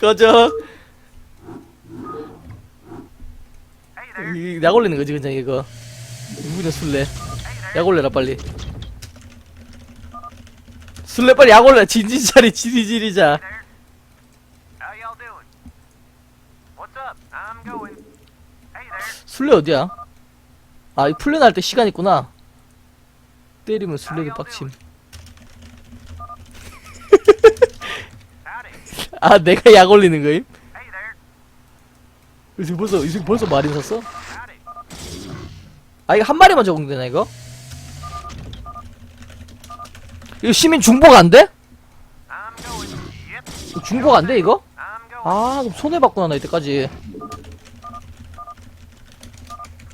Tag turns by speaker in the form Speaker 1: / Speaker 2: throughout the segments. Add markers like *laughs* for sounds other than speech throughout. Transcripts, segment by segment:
Speaker 1: 꺼져. 이, 약 올리는 거지 그냥 이거. 누구냐 술래. 약 올려라 빨리. 술래 빨리 약 올려. 진진자리 지리지리자.
Speaker 2: How y'all doing? What's up? I'm going. Hey there.
Speaker 1: 술래 어디야? 아, 이 풀려날 때 시간 있구나. 때리면 술래도 빡침. *laughs* 아, 내가 약 올리는 거임? 이 새끼 벌써, 이 새끼 벌써 마린 샀어? 아, 이거 한 마리만 적응되나, 이거? 이거 시민 중복 안 돼? 중복 안 돼, 이거? 아, 그럼 손해봤구나, 나 이때까지.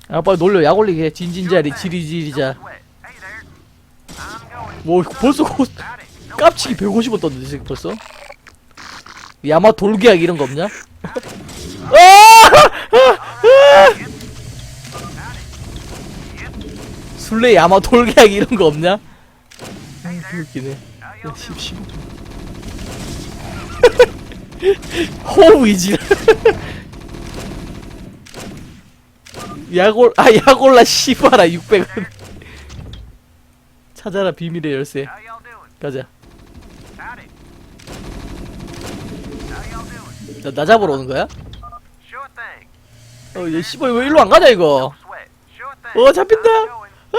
Speaker 1: 아, 빨리 놀려. 약 올리게. 진진자리, 지리지리자. 뭐, 벌써 고, 깝치기 150원 떴는데, 이 새끼 벌써? 야마 돌기약 이런 거 없냐? 아! 술래 야마 돌기약 이런 거 없냐? *laughs* *laughs* 아, 웃기네. 야, 십, 십. 호우이지. 약올, 아, 약올라, 씨발아, 600원. *laughs* 찾아라, 비밀의 열쇠. 가자.
Speaker 2: Howdy. How y'all doing?
Speaker 1: 나, 나 잡으러 오는 거야? 어, 얘 씨발, 왜 일로 안 가냐, 이거? 어, 잡힌다.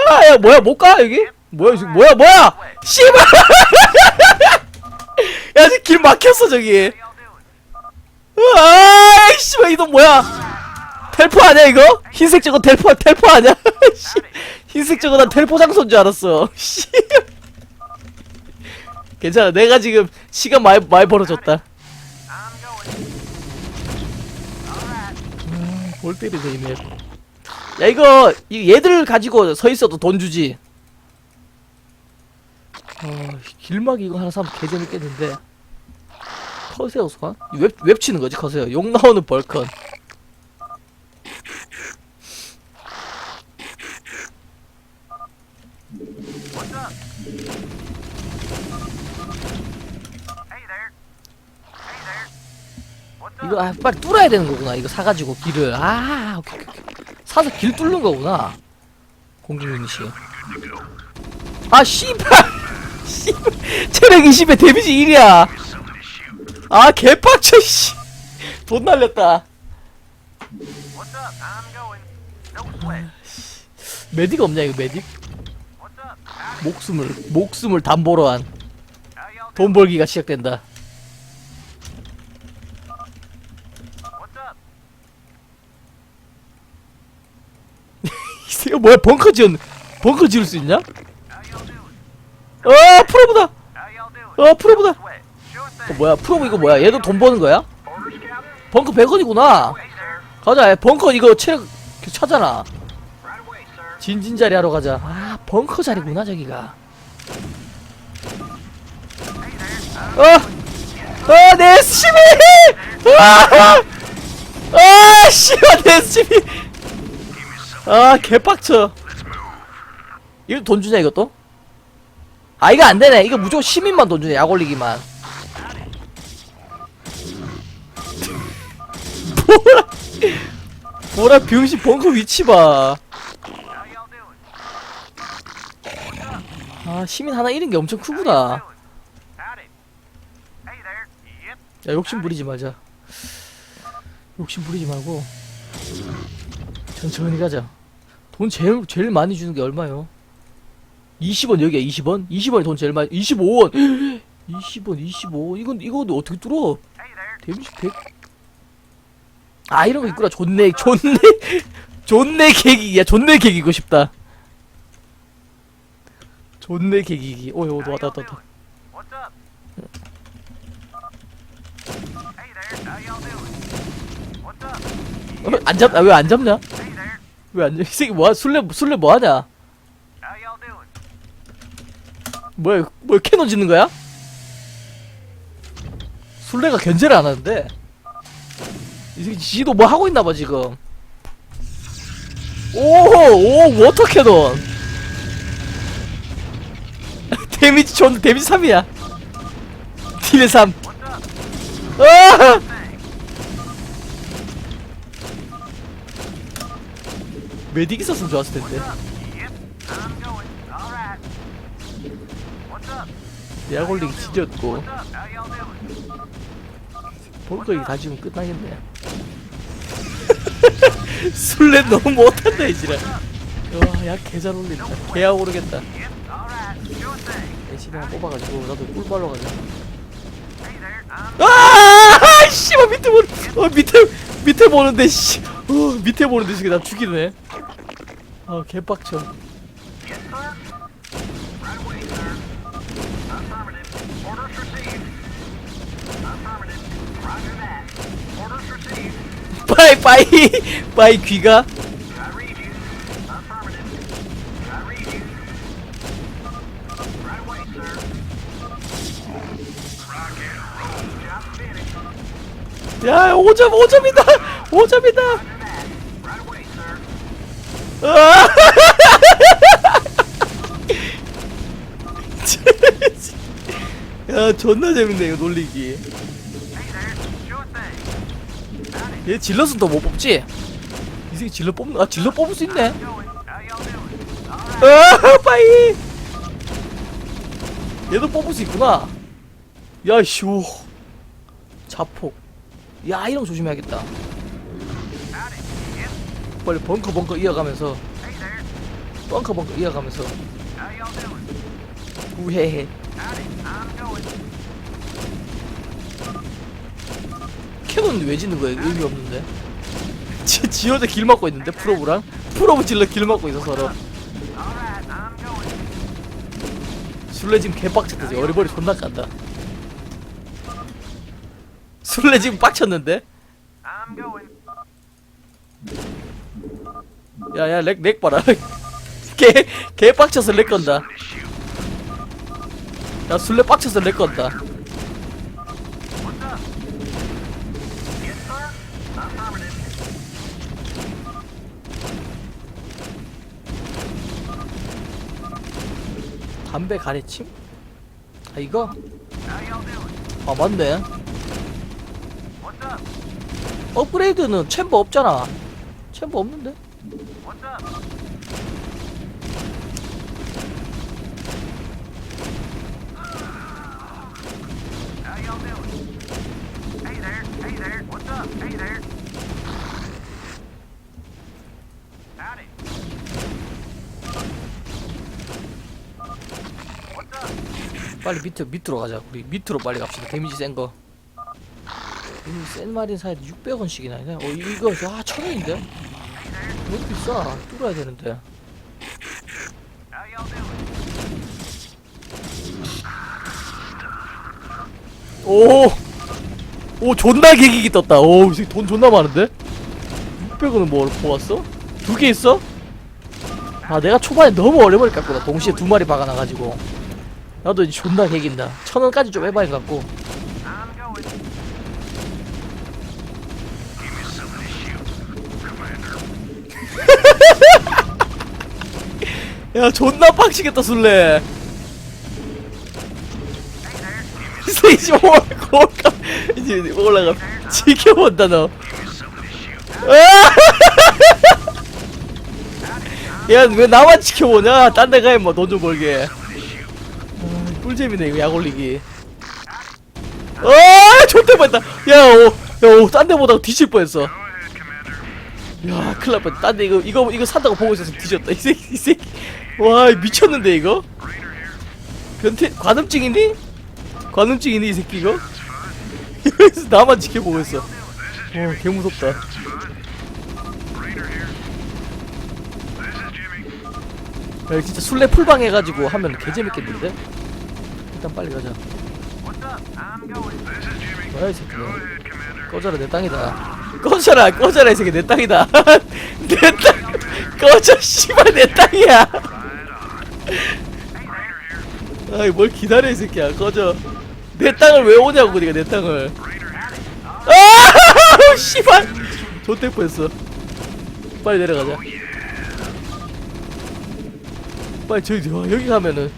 Speaker 1: 아, 야, 뭐야, 못 가, 여기? 뭐야, 이 새끼, 뭐야, 뭐야! 씨발! *laughs* 야, 지금 길 막혔어, 저기. 아, 씨발, 이놈 뭐야? 텔포 아니야, 이거? 흰색 저거 텔포, 텔포 아니야? *laughs* 씨, 흰색 저거 난 텔포 장소인 줄 알았어. *laughs* 씨. 괜찮아, 내가 지금 시간 많이, 많이 벌어졌다.
Speaker 2: I'm going.
Speaker 1: 뭘 때리네, 이네. 야, 이거, 이 얘들 가지고 서 있어도 돈 주지. 어, 길막이 이거 하나 사면 개재밌겠는데. 커세어 소환? 이 웹, 웹 치는 거지, 커세어. 욕 나오는 벌컨. 이거, 아, 빨리 뚫어야 되는 거구나. 이거 사가지고, 길을. 아, 오케이, 오케이. 사서 길 뚫는 거구나. 공중 유닛이. 아, 씨발! *laughs* 씨발! 체력 20에 데미지 1이야! 아, 개빡쳐, 씨! 돈 날렸다. 메딕 없냐, 이거 메딕? 목숨을, 목숨을 담보로 한 돈 벌기가 시작된다. 이 새끼 뭐야, 벙커 지은, 벙커 지을 수 있냐? 어, 프로보다! 어, 프로보다! 어. 뭐야, 프로보 이거 뭐야? 얘도 돈 버는 거야? 벙커 100원이구나!
Speaker 2: Hey there.
Speaker 1: 가자, 벙커 이거 체력 차잖아. 진진 자리 하러 가자. 아, 벙커 자리구나, 저기가. 어! 어, 내 SCP! 아! 아, 씨발, 내 SCP! 아, 개빡쳐. 이거 돈 주냐, 이것도? 아, 이거 안 되네. 이거 무조건 시민만 돈 주네, 약 올리기만. 뭐라, 뭐라, 병신 벙커 위치 봐.
Speaker 2: How y'all doing?
Speaker 1: 아, 시민 하나 잃은 게 엄청 크구나. 야 욕심 부리지 말자 욕심 부리지 말고 천천히 가자 돈 제일 제일 많이 주는 게 얼마요? 20원 여기야 20원? 20원이 돈 제일 많이 25원 20원 25원 이건 이거 어떻게 뚫어. 데미지 100 아 이런 거 있구나 존내 존내 *laughs* 존내 개기야 존내 개기고 싶다 존내 개기기 오이 오
Speaker 2: How
Speaker 1: 왔다 왔다 왔다? 어, 안 잡, 아, 왜 안 잡냐? 왜안 잡, 이 새끼 뭐야? 술래, 술래 뭐 하냐?
Speaker 2: Y'all doing?
Speaker 1: 뭐야, 뭐 캐논 짓는 거야? 술래가 견제를 안 하는데? 이 새끼 지도 뭐 하고 있나 봐, 지금. 오, 오, 워터 캐논. *laughs* 데미지 존, 데미지 3이야. 딜의 3.
Speaker 2: What's up?
Speaker 1: 아! 메딕 있었으면 좋았을 텐데? 야골링 지졌고
Speaker 2: What's up? How y'all doing?
Speaker 1: 볼거 이거 다 지면 끝나겠네 *laughs* 술래 너무 못한다 이지라 와야 개잘 어울린다 개야 오르겠다. 애시랑 뽑아가지고 나도 꿀
Speaker 2: there. I'm
Speaker 1: 아 씨발 밑에 보는 어 밑에 밑에 보는데 씨 어 밑에 보는데 지금 나 죽이네 아 개빡쳐. 빠이 빠이 빠이 귀가. 야 5점 5점이다 5점이다 *laughs* 야 존나 재밌네 이거 놀리기. 얘 질럿은 더못 뽑지? 이 새끼 질럿 뽑는 아 질럿 뽑을 수 있네. 아 빠이 얘도 뽑을 수 있구나 오 자폭 야 이런 거 조심해야겠다. 빨리 벙커 벙커 이어가면서. 벙커 벙커 이어가면서
Speaker 2: going.
Speaker 1: 캐논 왜 짓는 거야 의미 없는데 *laughs* 지, 지 혼자 길 막고 있는데 프로브랑 프로브 질러 길 막고 있어 서로. 술래 지금 개빡쳤다 어리버리 존나 깐다 술래 지금 빡쳤는데. 야야 렉 렉 봐라 *laughs* 개, 개 빡쳐서 렉 건다 야 술래 빡쳐서 렉 건다. 담배 가래침? 아 이거? 아 맞네? 업그레이드는 챔버 없잖아 챔버 없는데? 빨리 밑에 밑으로 가자. 우리 밑으로 빨리 갑시다. 데미지 센 거. 데미지 센 마린 사야 600원씩이나 하네. 어 이거 아 천원인데? 비싸 뚫어야 되는데? 오! 오 존나 개기기 떴다 오이 새끼 돈 존나 많은데? 600원은 뭘 모았어? 두 개 있어? 아 내가 초반에 너무 어려버릴 것 같구나 동시에 두 마리 박아놔가지고 나도 이제 존나 개긴다 천원까지 좀 해봐야 같고 야 존나 빡치겠다 술래. 이제 올라가 이제 올라가. 지켜본다 너. 야왜 나만 지켜보냐? 딴 데 가야 뭐돈 좀 벌게. 아, 꿀잼이네 이거 약 올리기. 아 존대 뻔했다. 야오야딴 데 보다가 뒤질 뻔했어 야 큰일 날 뻔했다 딴데 이거 이거 이거 산다고 보고 있었으면 뒤졌다 이 새끼 이 새끼 와 미쳤는데 이거 변태 관음증이니? 관음증이니 이 새끼 이거? 이러면서 나만 지켜보고 있어 어 개무섭다 야 진짜 술래 풀방 해가지고 하면 개재밌겠는데? 일단 빨리 가자. 뭐야 이 새끼는 꺼져라 내 땅이다 꺼져라 꺼져라 이 새끼 내 땅이다. *laughs* 내 땅 꺼져 씨발 내 땅이야. 아이 뭘 기다려 이 새끼야. 꺼져. 내 땅을 왜 오냐고 니가 내 땅을. 아 *laughs* 씨발. 존댓 뻔했어. 빨리 내려가자. 빨리 저기 와, 여기 가면은.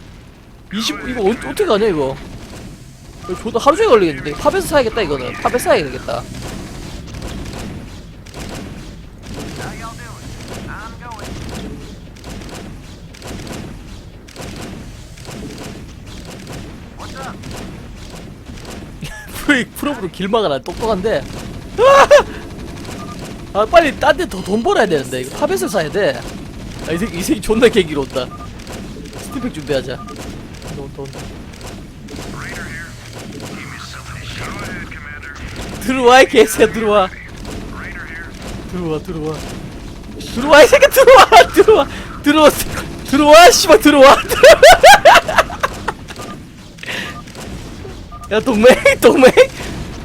Speaker 1: 20 이거 어, 어떻게 가냐 이거. 이거 존나 하루 종일 걸리겠는데. 팝에서 사야겠다 이거는. 팝에서 사야 되겠다 프로 프로브로 길 막아라 똑똑한데. 아! 빨리 딴 데 더 돈 벌어야 되는데. 이거 파벳을 사야 돼아이 새끼 이 새끼 존나 개기로 온다. 스티팩 준비하자. 온다 들어와 이 개새야 들어와. 들어와 들어와. 들어와 이 새끼 들어와. 들어와 들어와 들어와 씨발 들어와 *laughs* 야 동맹? *laughs* 동맹?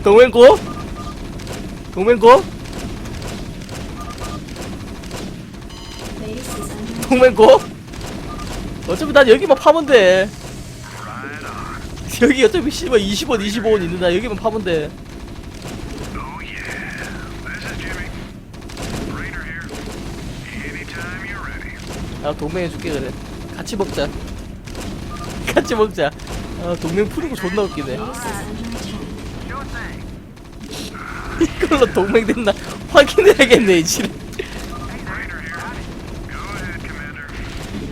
Speaker 1: 동맹 고? 동맹 고? 동맹 고? 어차피 난 *laughs* 여기만 파면 돼. 여기 어차피 씨발 20원 25원 있는 나 여기만 파면 돼. 아 동맹 해줄게 그래. 같이 먹자. *laughs* 같이 먹자 아 동맹 푸는 거 존나 웃기네. 이걸로 동맹 됐나 확인해야겠네 이 지금
Speaker 3: Raider here. Go ahead, Commander.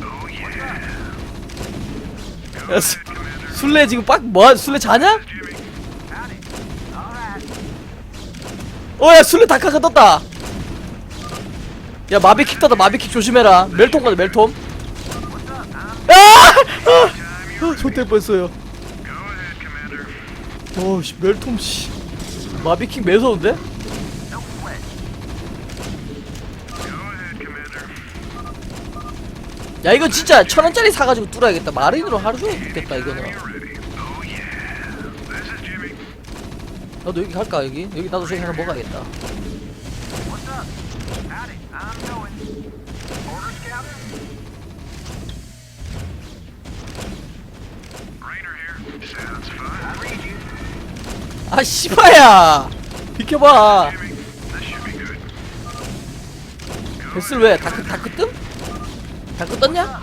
Speaker 3: Oh yeah. Go
Speaker 1: 야, 수. 술래 지금 빡 뭐? 술래 자냐? 어야 술래 다카가 떴다 야 마비킥 떴다 마비킥 조심해라 멜통 가자?
Speaker 2: I'm
Speaker 1: 아! 아! 아 좋대 뻔했어요. 어씨 멜통 씨 마비킥 매서운데? 야 이거 진짜 천원짜리 사가지고 뚫어야겠다 마린으로 하루 종일 뚫겠다 이거는. 나도 여기 갈까 여기? 여기 나도 저기 하나 먹어야겠다 아 씨바야 비켜봐 뱃을 왜 다크 다크 뜸? 다크 떴냐? 아,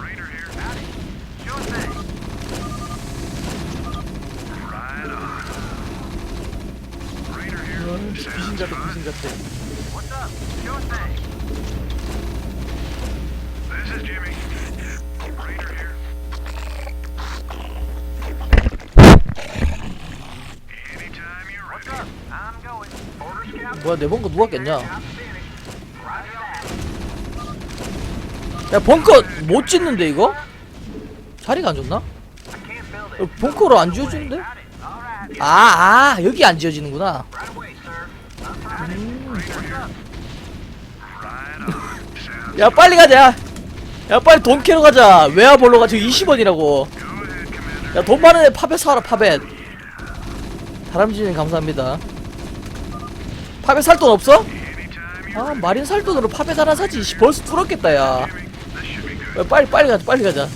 Speaker 1: 귀신 같아. 귀신 같아
Speaker 2: up?
Speaker 3: This is Jimmy.
Speaker 1: 뭐야 내 벙커 누가 깼냐. 야 벙커 못 짓는데 이거? 자리가 안 좋나? 어, 벙커로 안 지어지는데?
Speaker 2: Right.
Speaker 1: 아, 아 여기 안 지어지는구나.
Speaker 3: Sounds
Speaker 1: 야 빨리 가자 야 빨리 돈 캐러 가자 웨어 볼러 가지고 20원이라고
Speaker 3: Go ahead, Commander.
Speaker 1: 야돈 많은 애 팝에 사라 팝에 다람쥐님 감사합니다 팝에 살돈 없어? 아 마린 살 돈으로 팝에 하나 사지. 씨, 벌써 뚫었겠다 야. 야, 빨리 빨리 가자 빨리 가자.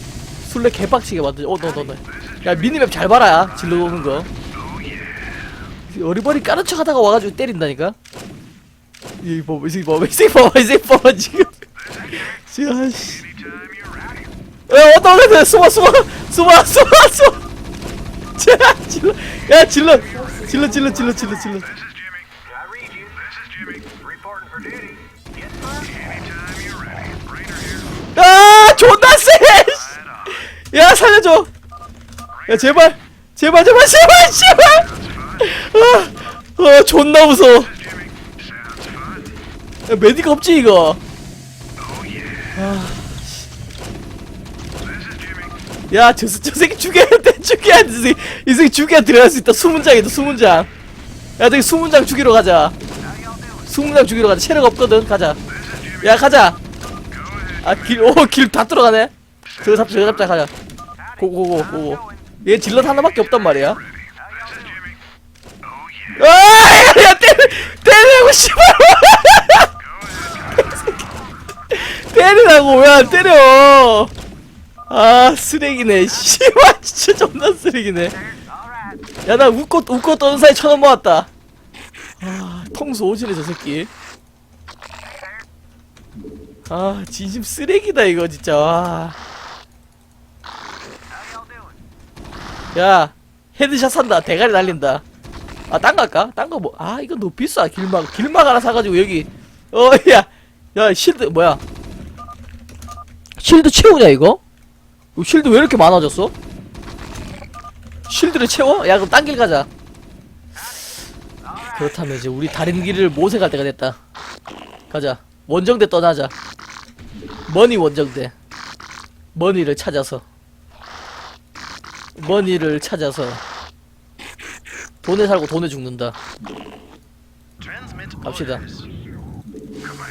Speaker 1: 술래 개빡치게 만들 어너너너야 미니맵 잘 봐라 질러 오는 거. 어리버리 까는 척 하다가 와가지고 때린다니까? 이 봐봐 이 새끼 이 새끼 이 새끼 지금. 지금 아씨. 야 어떤 거야 숨어 숨어. 숨어 숨어 숨어. 자 질러. 야 질러. 질러 질러 질러 질러 질러 아 존나 세. 야 살려줘 야 제발 제발 제발 제발 제발. 아, 아 존나 무서워. 야 메디가 없지 이거. 아
Speaker 3: This is Jimmy.
Speaker 1: 야, 저, 저 새끼 죽여야 돼, 죽여야 돼. 이 새끼, 죽여야 들어갈 수 있다. 수문장이다, 수문장. 야, 저기 수문장 죽이러 가자. 수문장 죽이러 가자. 체력 없거든. 가자. 야, 가자. 아, 길, 오, 길다 뚫어가네. 저거 잡자, 저거 잡자, 가자. 고고고, 고고. 얘 질럿 하나밖에 없단 말이야.
Speaker 3: This is Jimmy. Oh yeah.
Speaker 1: 아, 야, 야, 때리, 때리라고, 씨발. 때리라고, 왜 안 때려. 아, 쓰레기네. 씨발, 진짜 존나 쓰레기네. 야 나 웃고 웃고 떠는 사이 천원 모았다 아 통수 오지네 저 새끼 아 진심 쓰레기다 이거 진짜 와. 야 헤드샷 산다 대가리 날린다 아 딴 거 할까? 딴 거 뭐 아 이거 너무 비싸 길막 길막 하나 사가지고 여기 어야야 실드 뭐야 실드 채우냐? 이거 실드 왜 이렇게 많아졌어? 실드를 채워? 야 그럼 딴 길 가자 그렇다면 이제 우리 다른 길을 모색할 때가 됐다 가자 원정대 떠나자 머니 원정대. 머니를 찾아서. 머니를 찾아서. 돈에 살고 돈에 죽는다. 갑시다.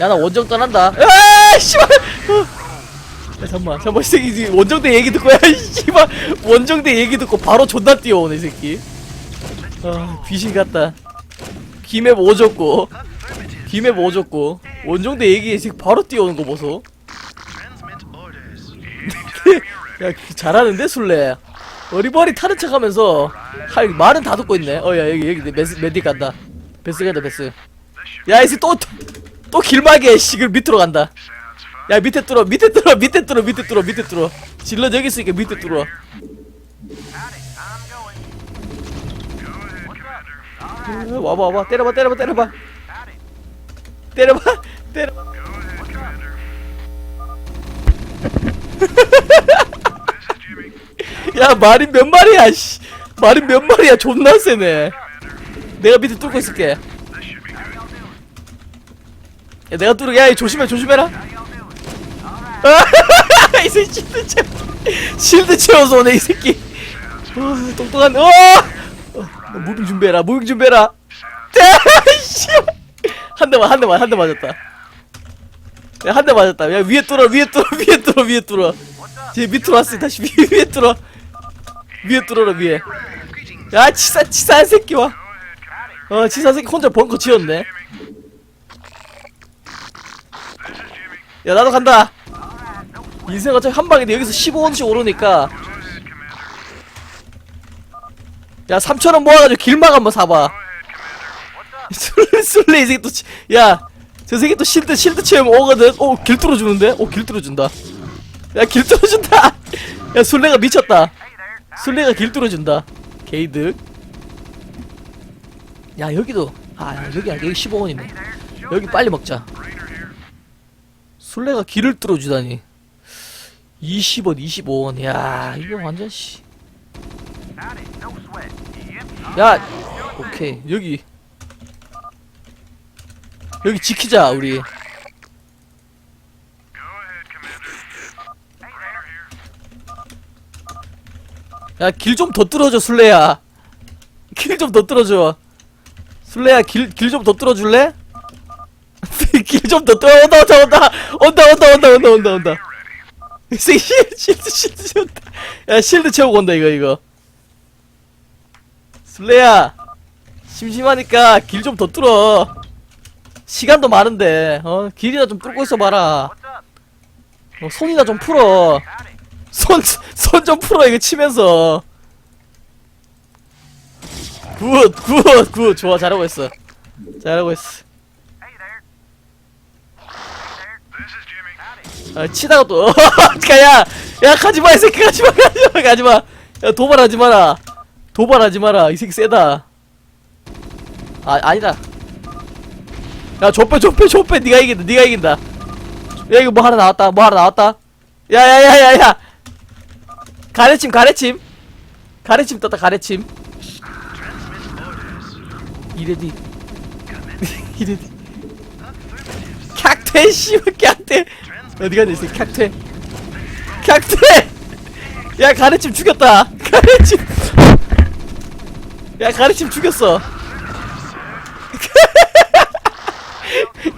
Speaker 1: 야 나 원정 떠난다. 아 씨발! 어. 야 잠만 잠만 이 새끼 원정대 얘기 듣고 야이 씨발. 원정대 얘기 듣고 바로 존나 뛰어오네 이 새끼. 아 귀신 같다. 김에 오졌고. 김에 오졌고 원정대 얘기 바로 뛰어오는 거 보소 야 잘하는데 술래? 어리버리 타는 척하면서 할 말은 다 듣고 있네. 어야 여기 여기 메스 메딕 간다. 베스 간다 베스. 야이 새끼 또또 길막이야 씨 그럼 밑으로 간다. 야 밑에 뚫어 밑에 뚫어 밑에 뚫어 밑에 뚫어 밑에 뚫어. 질러 저기 있으니까 밑에 뚫어? 어, 와봐 와봐. 때려봐 때려봐 때려봐. 때려봐 때려봐 *laughs* *laughs* 야 말이 몇 마리야 씨. 말이 몇 마리야 존나 세네. 내가 밑에 뚫고 있을게. 야 내가 뚫을게 야 조심해 조심해라. *laughs* 이 새끼 실드 채워 실드 채워서 오네 이 새끼. 어, 똑똑한 어! 어 무빙 준비해라 무빙 준비해라. *laughs* 한 대만 한 대만 한 대 맞았다. 야 한 대 맞았다. 야 위에 뚫어 위에 뚫어 위에 뚫어 위에 뚫어. 쟤 밑으로 왔어 다시. *laughs* 위, 위에 뚫어 위에 뚫어라 위에. 야 치사 치사한 새끼와. 어 치사한 새끼 혼자 벙커 지었네 야 나도 간다. 인생 어차피 한 방인데 여기서 15원씩 오르니까. 야 3천원 모아가지고 길막 한번 사봐. *laughs* 술래 술래 이 새끼 또야저 새끼 또 실드 실드 체험 오거든. 오길 뚫어주는데? 오길 뚫어준다. 야 길 뚫어준다. *laughs* 야 술래가 미쳤다 술래가 길 뚫어준다. 게이득 야 여기도. 아 여기야. 여기 15원이네. 여기 빨리 먹자. 술래가 길을 뚫어주다니. 20원 25원. 야 이거 완전 씨야. 오케이. 여기. 여기 지키자 우리 야 길 좀 더 뚫어줘 술래야. 길 좀 더 뚫어줘. 술래야 길 길 좀 더 뚫어줄래? *laughs* 길 좀 더 뚫어. 온다 온다 온다. 온다 온다 온다 온다 온다 온다. 이 새끼 실- 실드 실드 야 실드 채우고 온다 이거 이거. 술래야 심심하니까 길 좀 더 뚫어. 시간도 많은데 어? 길이나 좀 뚫고 있어 봐라.
Speaker 2: What's up?
Speaker 1: 어, 손이나 좀 풀어. 손, 손 좀 풀어, 이거 치면서. 굿, 굿, 굿. 좋아, 잘하고 있어. 잘하고 있어. 아, 치다가 또, *laughs* 야, 야, 가지마, 이 새끼, 가지마, 가지마, 가지마. 야, 도발하지 마라. 도발하지 마라. 이 새끼 세다. 아, 아니다. 야, 좁혀, 좁혀, 좁혀. 니가 이긴다, 니가 이긴다. 야, 이거 뭐 하나 나왔다, 뭐 하나 나왔다. 야, 야, 야, 야, 야. 가래침, 가래침. 가래침 떴다, 가래침. 이레디. 이레디. 칵퇴, 씨발, 칵퇴. 어디 갔냐, 이 새끼, 칵퇴. 칵퇴! 야, 가래침 죽였다. *laughs* 가래침. 야, 가래침 죽였어. *laughs*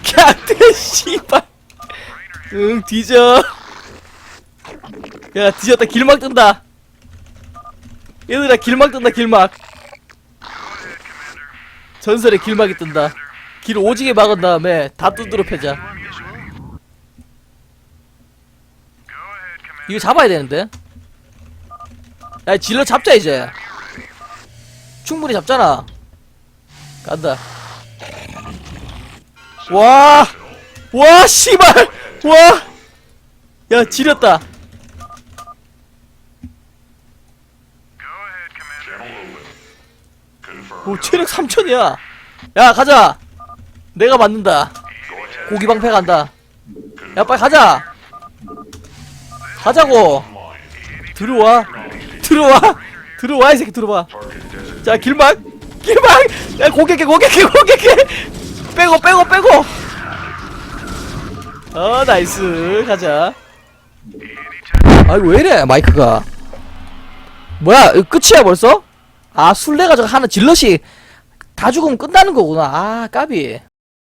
Speaker 1: 칵퇴, 씨발. 응, 뒤져. 야, 뒤졌다. 길막 뜬다. 얘들아, 길막 뜬다, 길막. 전설의 길막이 뜬다. 길 오지게 막은 다음에 다 두드려 패자. 이거 잡아야 되는데? 야, 질러 잡자, 이제. 충분히 잡잖아. 간다. 와! 와, 씨발! 와! 야, 지렸다. 오, 체력 3천이야. 야, 가자. 내가 맞는다. 고기 방패 간다. 야, 빨리 가자. 가자고. 들어와. 들어와. 들어와 이 새끼 들어와. 자 길막 길막 야 고개게 고개게 고개게 빼고 빼고 빼고 어 나이스 가자 아이고 왜이래 마이크가 뭐야 끝이야 벌써? 아 술래 가지고 하나 질럿이 다 죽으면 끝나는 거구나. 아 까비